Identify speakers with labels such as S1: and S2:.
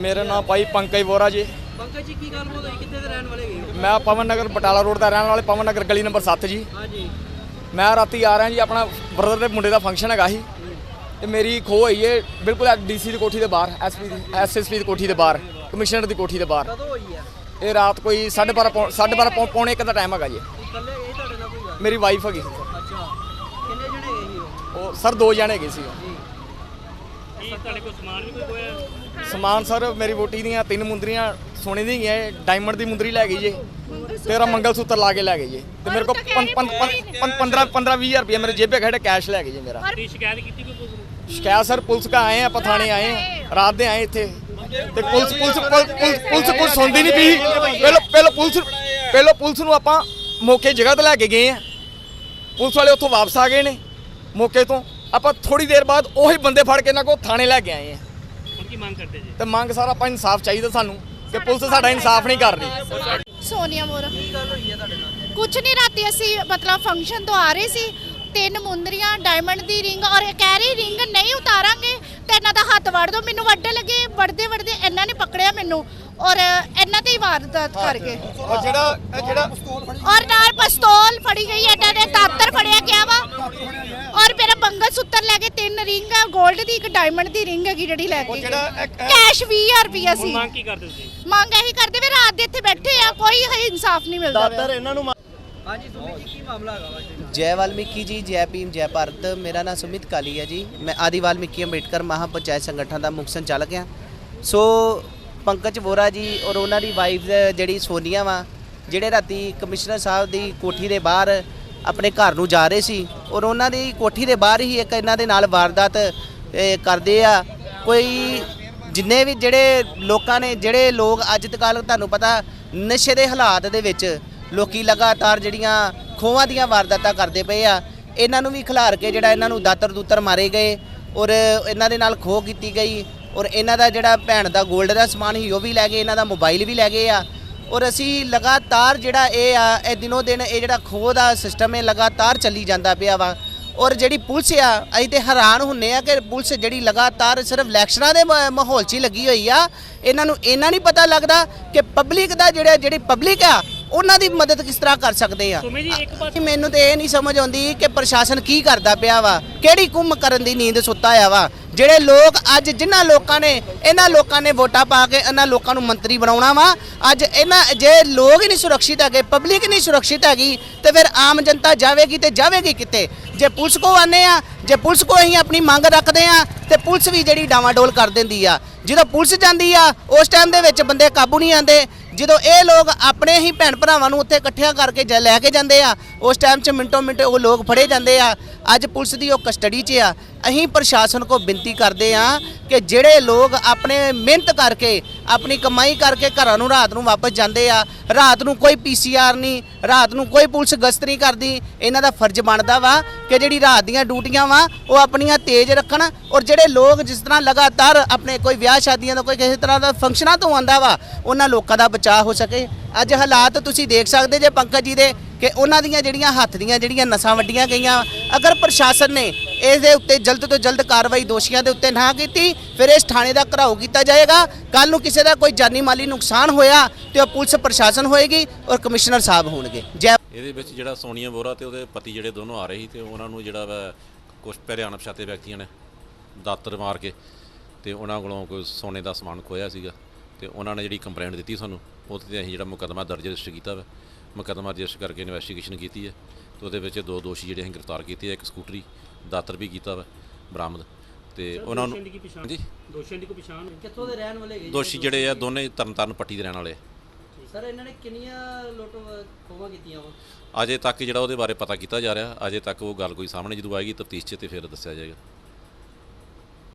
S1: ਮੇਰਾ ਨਾਮ ਭਾਈ ਪੰਕਜ ਵੋਰਾ ਜੀ।
S2: ਪੰਕਜ ਜੀ ਕੀ ਗੱਲ ਹੋਈ? ਕਿੱਥੇ ਦੇ ਰਹਿਣ ਵਾਲੇ ਹੈਗੇ
S1: ਮੈਂ ਪਵਨ ਨਗਰ ਬਟਾਲਾ ਰੋਡ ਦਾ ਰਹਿਣ ਵਾਲੇ ਪਵਨ ਨਗਰ ਗਲੀ ਨੰਬਰ 7 ਜੀ।
S2: ਹਾਂਜੀ
S1: ਮੈਂ ਰਾਤੀ ਆ ਰਿਹਾ ਜੀ ਆਪਣਾ ਬ੍ਰਦਰ ਦੇ ਮੁੰਡੇ ਦਾ ਫੰਕਸ਼ਨ ਹੈਗਾ ਸੀ। ਤੇ ਮੇਰੀ ਖੋ ਹੋਈ ਹੈ ਬਿਲਕੁਲ ਡੀਸੀ ਦੀ ਕੋਠੀ ਦੇ ਬਾਹਰ ਐਸਪੀ ਦੀ ਐਸਐਸਪੀ ਦੀ ਕੋਠੀ ਦੇ ਬਾਹਰ ਕਮਿਸ਼ਨਰ ਦੀ ਕੋਠੀ ਦੇ ਬਾਹਰ।
S2: ਕਦੋਂ ਹੋਈ ਹੈ
S1: ਇਹ ਰਾਤ ਕੋਈ 12:30 12:30 ਪੌਣੇ 1 ਦਾ ਟਾਈਮ ਹੈਗਾ ਜੀ।
S2: ਇਕੱਲੇ ਇਹ ਤੁਹਾਡੇ ਨਾਲ ਕੋਈ ਗੱਲ?
S1: ਮੇਰੀ ਵਾਈਫ ਹੈਗੀ
S2: ਅੱਛਾ। ਕਿੰਨੇ ਜਣੇ ਸੀ ਉਹ?
S1: ਉਹ ਸਰ ਦੋ ਜਣੇ ਹੈਗੇ ਸੀ
S2: ਜੀ।
S3: ਕੀ ਤੁਹਾਡੇ ਕੋਲ ਸਮਾਨ ਵੀ ਕੋਈ ਹੋਇਆ?
S1: ਸਮਾਨ ਸਰ ਮੇਰੀ ਵੋਟੀ ਦੀਆਂ ਤਿੰਨ ਮੁੰਦਰੀਆਂ ਸੋਨੇ ਦੀ ਗਈਆਂ ਡਾਇਮੰਡ ਦੀ ਮੁੰਦਰੀ ਲੈ ਗਈ ਜੀ। ਤੇਰਾ ਮੰਗਲ ਸੂਤਰ ਲਾ ਕੇ ਲੈ ਗਏ ਜੀ। ਤੇ ਮੇਰੇ ਕੋਲ 15 15 20 ਰੁਪਏ ਮੇਰੇ ਜੇਬੇ ਖੜੇ ਕੈਸ਼ ਲੈ ਗਏ ਜੀ ਮੇਰਾ।
S3: ਸ਼ਿਕਾਇਤ ਕੀਤੀ ਕੋਈ ਪੁਲਿਸ ਨੂੰ?
S1: ਸ਼ਿਕਾਇਤ ਸਰ ਪੁਲਿਸ ਕਾ ਆਏ ਆ ਪਥਾਣੇ ਆਏ ਰਾਤ ਦੇ ਆਏ ਇੱਥੇ। ਤੇ ਪੁਲਿਸ ਪੁਲਿਸ ਪੁਲਿਸ ਪੁਲਿਸ ਕੁਝ ਸੁਣਦੀ ਨਹੀਂ ਪਈ। ਪਹਿਲਾਂ ਪਹਿਲਾਂ ਪੁਲਿਸ ਪਹਿਲਾਂ ਪੁਲਿਸ ਨੂੰ ਆਪਾਂ ਮੌਕੇ ਜਗ੍ਹਾ ਤੇ ਲੈ ਕੇ ਗਏ ਆ। ਪੁਲਿਸ ਵਾਲੇ ਉੱਥੋਂ ਵਾਪਸ ਆ ਗਏ ਨੇ ਮੌਕੇ ਤੋਂ। ਆਪਾਂ ਥੋੜੀ ਦੇਰ ਬਾਅਦ ਉਹੀ ਬੰਦੇ ਫੜ ਕੇ ਇਹਨਾਂ ਕੋ ਥਾਣੇ ਲੈ ਕੇ ਆਏ ਆ।
S3: ਹੁਣ ਕੀ ਮੰਗ ਕਰਦੇ ਜੀ?
S1: ਤੇ ਮੰਗ ਸਾਰਾ ਆਪਾਂ ਇਨਸਾਫ ਚਾਹੀਦਾ ਸਾਨੂੰ ਕਿ ਪੁਲਿਸ ਸਾਡਾ ਇਨਸਾਫ ਨਹੀਂ ਕਰ ਰਹੀ।
S4: ਸੋਨੀਆ ਮੋਰ
S2: ਕੀ ਗੱਲ ਹੋਈ ਹੈ ਤੁਹਾਡੇ ਨਾਲ?
S4: ਕੁਝ ਨਹੀਂ ਰਾਤੀ ਅਸੀਂ ਮਤਲਬ ਫੰਕਸ਼ਨ ਤੋਂ ਆ ਰਹੇ ਸੀ। ਤਿੰਨ ਮੁੰਦਰੀਆਂ ਡਾਇਮੰਡ ਦੀ ਰਿੰਗ ਔਰ ਇਹ ਕਹਿ ਰਹੀ ਰਿੰਗ ਨਹੀਂ ਉਤਾਰਾਂਗੇ ਤੇ ਇਹਨਾਂ ਦਾ ਹੱਥ ਵੜ ਦੋ ਮੈਨੂੰ ਵੱਢਣ ਲੱਗੇ ਵੜਦੇ ਵੜਦੇ ਇਹਨਾਂ ਨੇ ਪਕੜਿਆ ਮੈਨੂੰ ਔਰ ਇਹਨਾਂ ਤੇ ਹੀ ਵਾਰਦਾਤ ਕਰ ਗਏ
S1: ਔਰ ਜਿਹੜਾ ਇਹ ਜਿਹੜਾ
S4: ਔਰ ਨਾਲ ਪਿਸਤੌਲ ਫੜੀ ਗਈ ਇਹਨਾਂ ਨੇ ਦਾਤਰ ਫੜਿਆ ਗਿਆ ਵਾ ਔਰ ਮੇਰਾ ਬੰਗਲ ਸੁੱਤਰ ਲੈ ਕੇ ਰਿੰਗ ਆ 골ਡ ਦੀ ਇੱਕ ਡਾਇਮੰਡ ਦੀ ਰਿੰਗ ਹੈਗੀ ਜਿਹੜੀ ਲੈ ਕੇ ਕੈਸ਼ 20000
S3: ਰੁਪਿਆ
S4: ਸੀ।
S3: ਮੰਗ ਕੀ ਕਰਦੇ ਤੁਸੀਂ?
S4: ਮੰਗ ਇਹੀ ਕਰਦੇ ਵੀ ਰਾਤ ਦੇ ਇੱਥੇ ਬੈਠੇ ਆ ਕੋਈ ਹੈ ਇਨਸਾਫ ਨਹੀਂ ਮਿਲਦਾ ਦਾਤਰ ਇਹਨਾਂ ਨੂੰ
S2: ਹਾਂਜੀ ਸੁਮਿਤ ਜੀ ਕੀ ਮਾਮਲਾ ਹੈਗਾ ਜੈ
S5: ਵਾਲਮੀਕੀ ਜੀ ਜੈ ਭੀਮ ਜੈ ਭਾਰਤ। ਮੇਰਾ ਨਾਮ ਸੁਮਿਤ ਕਾਲੀ ਹੈ ਜੀ। ਮੈਂ ਆਦੀ ਵਾਲਮੀਕੀ ਅੰਬੇਡਕਰ ਮਹਾਪੰਚਾਇਤ ਸੰਗਠਨ ਦਾ ਮੁੱਖ ਸੰਚਾਲਕ ਹਾਂ। ਸੋ ਪੰਕਜ ਵੋਰਾ ਜੀ ਔਰ ਉਹਨਾਂ ਦੀ ਵਾਈਫ ਜਿਹੜੀ ਸੋਨੀਆ ਵਾ ਜਿਹੜੇ ਰਾਤੀ ਕਮਿਸ਼ਨਰ ਸਾਹਿਬ ਦੀ ਕੋਠੀ ਦੇ ਬਾਹਰ ਆਪਣੇ ਘਰ ਨੂੰ ਜਾ ਰਹੇ ਸੀ ਔਰ ਉਹਨਾਂ ਦੀ ਕੋਠੀ ਦੇ ਬਾਹਰ ਹੀ ਇੱਕ ਇਹਨਾਂ ਦੇ ਨਾਲ ਵਾਰਦਾਤ ਕਰਦੇ ਆ। ਕੋਈ ਜਿੰਨੇ ਵੀ ਜਿਹੜੇ ਲੋਕਾਂ ਨੇ, ਜਿਹੜੇ ਲੋਕ ਅੱਜ ਤੱਕ ਤੁਹਾਨੂੰ ਪਤਾ ਨਸ਼ੇ ਦੇ ਹਾਲਾਤ ਦੇ ਵਿੱਚ ਲੋਕੀ ਲਗਾਤਾਰ ਜਿਹੜੀਆਂ ਖੋਵਾਂ ਦੀਆਂ ਵਾਰਦਾਤਾਂ ਕਰਦੇ ਪਏ ਆ, ਇਹਨਾਂ ਨੂੰ ਵੀ ਖਿਲਾਰ ਕੇ ਜਿਹੜਾ ਇਹਨਾਂ ਨੂੰ ਦਾਤਰ ਦੂਤਰ ਮਾਰੇ ਗਏ ਔਰ ਇਹਨਾਂ ਦੇ ਨਾਲ ਖੋਹ ਕੀਤੀ ਗਈ ਔਰ ਇਹਨਾਂ ਦਾ ਜਿਹੜਾ ਭੈਣ ਦਾ 골ਡ ਦਾ ਸਮਾਨ ਸੀ ਉਹ ਵੀ ਲੈ ਗਏ, ਇਹਨਾਂ ਦਾ ਮੋਬਾਈਲ ਵੀ ਲੈ ਗਏ ਆ। ਔਰ ਅਸੀਂ ਲਗਾਤਾਰ ਜਿਹੜਾ ਇਹ ਆ, ਇਹ ਦਿਨੋ ਦਿਨ ਇਹ ਜਿਹੜਾ ਖੋਹ ਦਾ ਸਿਸਟਮ ਹੈ ਲਗਾਤਾਰ ਚੱਲੀ ਜਾਂਦਾ ਪਿਆ ਵਾ। ਔਰ ਜਿਹੜੀ ਪੁਲਿਸ ਆ, ਅਸੀਂ ਤੇ ਹੈਰਾਨ ਹੁੰਨੇ ਆ ਕਿ ਪੁਲਿਸ ਜਿਹੜੀ ਲਗਾਤਾਰ ਸਿਰਫ ਇਲੈਕਸ਼ਨਾਂ ਦੇ ਮਾਹੌਲ 'ਚ ਹੀ ਲੱਗੀ ਹੋਈ ਆ। ਇਹਨਾਂ ਨੂੰ ਇਹਨਾਂ ਨਹੀਂ ਪਤਾ ਲੱਗਦਾ ਕਿ ਪਬਲਿਕ ਦਾ ਜਿਹੜਾ, ਜਿਹੜੀ ਪਬਲਿਕ ਆ ਉਹਨਾਂ ਦੀ ਮਦਦ ਕਿਸ ਤਰ੍ਹਾਂ ਕਰ ਸਕਦੇ ਆ?
S3: ਸੁਮੇ ਜੀ ਇੱਕ ਪਾਸੇ
S5: ਮੈਨੂੰ ਤੇ ਇਹ ਨਹੀਂ ਸਮਝ ਆਉਂਦੀ ਕਿ ਪ੍ਰਸ਼ਾਸਨ ਕੀ ਕਰਦਾ ਪਿਆ ਵਾ ਕਿਹੜੀ ਕੁੰਮ ਕਰਨ ਦੀ ਨੀਂਦ ਸੁੱਤਾ ਆ ਵਾ। ਜਿਹੜੇ ਲੋਕ ਅੱਜ ਜਿਨ੍ਹਾਂ ਲੋਕਾਂ ਨੇ ਇਹਨਾਂ ਲੋਕਾਂ ਨੇ ਵੋਟਾਂ ਪਾ ਕੇ ਇਹਨਾਂ ਲੋਕਾਂ ਨੂੰ ਮੰਤਰੀ ਬਣਾਉਣਾ ਵਾ ਅੱਜ ਇਹਨਾਂ ਜੇ ਲੋਕ ਹੀ ਨਹੀਂ ਸੁਰੱਖਿਅਤ ਹੈਗੇ ਪਬਲਿਕ ਨਹੀਂ ਸੁਰੱਖਿਅਤ ਹੈਗੀ ਤੇ ਫਿਰ ਆਮ ਜਨਤਾ ਜਾਵੇਗੀ ਤੇ ਜਾਵੇਗੀ ਕਿੱਥੇ? ਜੇ ਪੁਲਿਸ ਕੋ ਆਨੇ ਆ ਜੇ ਪੁਲਿਸ ਕੋ ਅਸੀਂ ਆਪਣੀ ਮੰਗ ਰੱਖਦੇ ਆ ਤੇ ਪੁਲਿਸ ਵੀ ਜਿਹੜੀ ਡਾਵਾਡੋਲ ਕਰ ਦਿੰਦੀ ਆ। ਜਦੋਂ ਪੁਲਿਸ ਜਾਂਦੀ ਆ ਉਸ ਟਾਈਮ ਦੇ ਵਿੱਚ ਬੰਦੇ ਕਾਬੂ ਨਹੀਂ ਆਉਂਦੇ ਜਦੋਂ ਇਹ ਲੋਕ ਆਪਣੇ ਹੀ ਭੈਣ ਭਰਾਵਾਂ ਨੂੰ ਉੱਥੇ ਇਕੱਠਿਆਂ ਕਰਕੇ ਜ- ਲੈ ਕੇ ਜਾਂਦੇ ਆ, ਉਸ ਟਾਈਮ 'ਚ ਮਿੰਟੋ ਮਿੰਟ ਉਹ ਲੋਕ ਫੜੇ ਜਾਂਦੇ ਆ। ਅੱਜ ਪੁਲਿਸ ਦੀ ਉਹ ਕਸਟਡੀ 'ਚ ਆ। ਅਸੀਂ ਪ੍ਰਸ਼ਾਸਨ ਕੋ ਬੇਨਤੀ ਕਰਦੇ ਆ ਕਿ ਜਿਹੜੇ ਲੋਕ ਆਪਣੇ ਮਿਹਨਤ ਕਰਕੇ, ਆਪਣੀ ਕਮਾਈ ਕਰਕੇ ਘਰਾਂ ਨੂੰ ਰਾਤ ਨੂੰ ਵਾਪਸ ਜਾਂਦੇ ਆ, ਰਾਤ ਨੂੰ ਕੋਈ ਪੀਸੀਆਰ ਨਹੀਂ, ਰਾਤ ਨੂੰ ਕੋਈ ਪੁਲਿਸ ਗਸ਼ਤ ਨਹੀਂ ਕਰਦੀ, ਇਹਨਾਂ ਦਾ ਫਰਜ਼ ਬਣਦਾ ਵਾ ਕਿ ਜਿਹੜੀ ਰਾਤ ਦੀਆਂ ਡਿਊਟੀਆਂ ਵਾ, ਉਹ ਆਪਣੀਆਂ ਤੇਜ਼ ਰੱਖਣ ਔਰ ਜਿਹੜੇ ਲੋਕ ਜਿਸ ਤਰ੍ਹਾਂ ਲਗਾਤਾਰ ਆਪਣੇ ਕੋਈ ਵਿਆਹ ਸ਼ਾਦੀਆਂ ਦਾ ਕੋਈ ਕਿਸੇ ਤਰ੍ਹਾਂ ਦਾ ਫੰਕਸ਼ਨਾਂ ਤੋਂ ਆਉਂਦਾ ਵਾ, ਉਹਨਾਂ ਲੋਕਾਂ ਦਾ ਬਚਾਅ ਹੋ ਸਕੇ। ਅੱਜ ਹਾਲਾਤ ਤੁਸੀਂ ਦੇਖ ਸਕਦੇ ਜੇ ਪੰਕਜ ਜੀ ਦੇ ਕਿ ਉਹਨਾਂ ਦੀਆਂ ਜਿਹੜੀਆਂ ਹੱਥ ਦੀਆਂ ਜਿਹੜੀਆਂ ਨਸਾਂ ਵੱਡੀਆਂ ਗਈਆਂ, ਅਗਰ ਪ੍ਰਸ਼ਾਸਨ ਨੇ ਇਸ ਦੇ ਉੱਤੇ ਜਲਦ ਤੋਂ ਜਲਦ ਕਾਰਵਾਈ ਦੋਸ਼ੀਆਂ ਦੇ ਉੱਤੇ ਨਾ ਕੀਤੀ, ਫਿਰ ਇਸ ਥਾਣੇ ਦਾ ਘਰਾਓ ਕੀਤਾ ਜਾਏਗਾ। ਕੱਲ ਨੂੰ ਕਿਸੇ ਦਾ ਕੋਈ ਜਾਨੀ ਮਾਲੀ ਨੁਕਸਾਨ ਹੋਇਆ ਤੇ ਉਹ ਪੁਲਿਸ ਪ੍ਰਸ਼ਾਸਨ ਹੋਏਗੀ ਔਰ ਕਮਿਸ਼ਨਰ ਸਾਹਿਬ ਹੋਣਗੇ। ਜੈ
S6: ਇਹਦੇ ਵਿੱਚ ਜਿਹੜਾ ਸੋਨੀਆ ਬੋਰਾ ਤੇ ਉਹਦੇ ਪਤੀ ਜਿਹੜੇ ਦੋਨੋਂ ਆ ਰਹੇ ਸੀ ਤੇ ਉਹਨਾਂ ਨੂੰ ਜਿਹੜਾ ਵਾ ਕੁਝ ਪਹਿਰੇ ਅਣਪਛਾਤੇ ਵਿਅਕਤੀਆਂ ਨੇ ਦਾਤਰ ਮਾਰ ਕੇ ਤੇ ਉਹਨਾਂ ਕੋਲੋਂ ਕੋਈ ਸੋਨੇ ਦਾ ਸਮਾਨ ਖੋਇਆ ਸੀਗਾ ਤੇ ਉਹਨਾਂ ਨੇ ਜਿਹੜੀ ਕੰਪਲੇਂਟ ਦਿੱਤੀ ਸਾਨੂੰ ਉਹਦੇ ਤੇ ਅਸੀਂ ਜਿਹੜਾ ਮੁਕੱਦਮਾ ਦਰਜ ਰਜਿਸਟਰ ਕੀਤਾ ਵਾ। ਮੁਕੱਦਮਾ ਰਜਿਸਟਰ ਕਰਕੇ ਇਨਵੈਸਟੀਗੇਸ਼ਨ ਕੀਤੀ ਹੈ ਤੇ ਉਹਦੇ ਵਿੱਚ ਦੋ ਦੋਸ਼ੀ ਜਿਹੜੇ ਅਸੀਂ ਗ੍ਰਿਫਤਾਰ ਕੀਤੇ ਆ ਇੱਕ ਸਕੂਟਰੀ ਦਾਤਰ ਵੀ ਕੀਤਾ ਵਾ ਬਰਾਮਦ ਤੇ ਉਹਨਾਂ ਨੂੰ
S3: ਦੋਸ਼ੀਆਂ ਦੀ ਕੀ ਪਛਾਣ?
S6: ਹਾਂਜੀ?
S3: ਦੋਸ਼ੀਆਂ ਦੀ ਕੋਈ ਪਛਾਣ?
S2: ਕਿੱਥੋਂ ਦੇ ਰਹਿਣ ਵਾਲੇ ਹੈਗੇ ਜੀ?
S6: ਦੋਸ਼ੀ ਜਿਹੜੇ ਆ ਦੋਨੇ ਤਰਨਤਾਰਨ ਪੱਟੀ ਦੇ ਰਹਿਣ ਵਾਲੇ ਆ।
S2: ਸਰ ਇਹਨਾਂ ਨੇ ਕਿੰਨੀਆਂ ਲੁੱਟ ਖੋਵਾਂ ਕੀਤੀਆਂ ਵਾ?
S6: ਅਜੇ ਤੱਕ ਜਿਹੜਾ ਉਹਦੇ ਬਾਰੇ ਪਤਾ ਕੀਤਾ ਜਾ ਰਿਹਾ ਅਜੇ ਤੱਕ ਉਹ ਗੱਲ ਕੋਈ ਸਾਹਮਣੇ ਜਦੋਂ ਆਏਗੀ ਤਫਤੀਸ਼ 'ਚ ਤੇ ਫਿਰ ਦੱਸਿਆ ਜਾਏਗਾ।